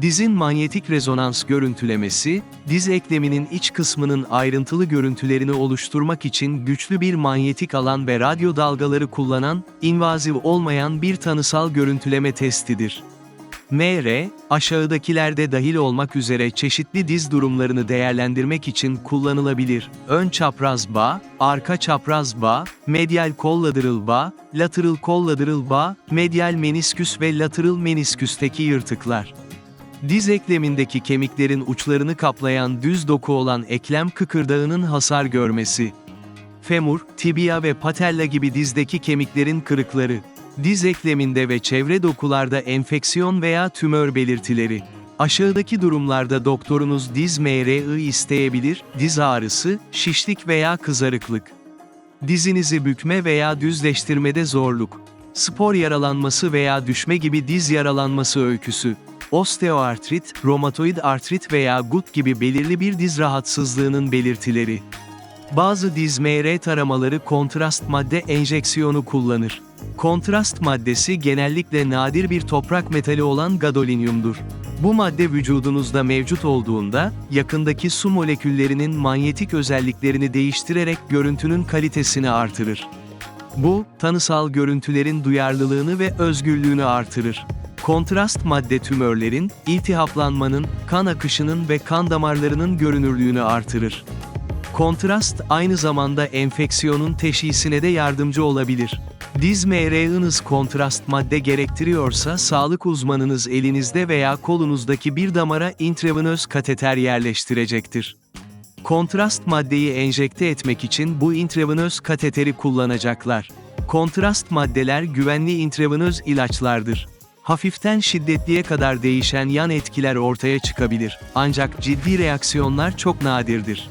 Dizin manyetik rezonans görüntülemesi, diz ekleminin iç kısmının ayrıntılı görüntülerini oluşturmak için güçlü bir manyetik alan ve radyo dalgaları kullanan, invaziv olmayan bir tanısal görüntüleme testidir. MR, aşağıdakilerde dahil olmak üzere çeşitli diz durumlarını değerlendirmek için kullanılabilir. Ön çapraz bağ, arka çapraz bağ, medial collateral bağ, lateral collateral bağ, medial menisküs ve lateral menisküsteki yırtıklar. Diz eklemindeki kemiklerin uçlarını kaplayan düz doku olan eklem kıkırdağının hasar görmesi. Femur, tibia ve patella gibi dizdeki kemiklerin kırıkları. Diz ekleminde ve çevre dokularda enfeksiyon veya tümör belirtileri. Aşağıdaki durumlarda doktorunuz diz MRI isteyebilir, diz ağrısı, şişlik veya kızarıklık. Dizinizi bükme veya düzleştirmede zorluk. Spor yaralanması veya düşme gibi diz yaralanması öyküsü. Osteoartrit, romatoid artrit veya gut gibi belirli bir diz rahatsızlığının belirtileri. Bazı diz MR taramaları kontrast madde enjeksiyonu kullanır. Kontrast maddesi genellikle nadir bir toprak metali olan gadolinyumdur. Bu madde vücudunuzda mevcut olduğunda, yakındaki su moleküllerinin manyetik özelliklerini değiştirerek görüntünün kalitesini artırır. Bu, tanısal görüntülerin duyarlılığını ve özgürlüğünü artırır. Kontrast madde tümörlerin, iltihaplanmanın, kan akışının ve kan damarlarının görünürlüğünü artırır. Kontrast aynı zamanda enfeksiyonun teşhisine de yardımcı olabilir. Diz MR'ınız kontrast madde gerektiriyorsa sağlık uzmanınız elinizde veya kolunuzdaki bir damara intravenöz kateter yerleştirecektir. Kontrast maddeyi enjekte etmek için bu intravenöz kateteri kullanacaklar. Kontrast maddeler güvenli intravenöz ilaçlardır. Hafiften şiddetliye kadar değişen yan etkiler ortaya çıkabilir. Ancak ciddi reaksiyonlar çok nadirdir.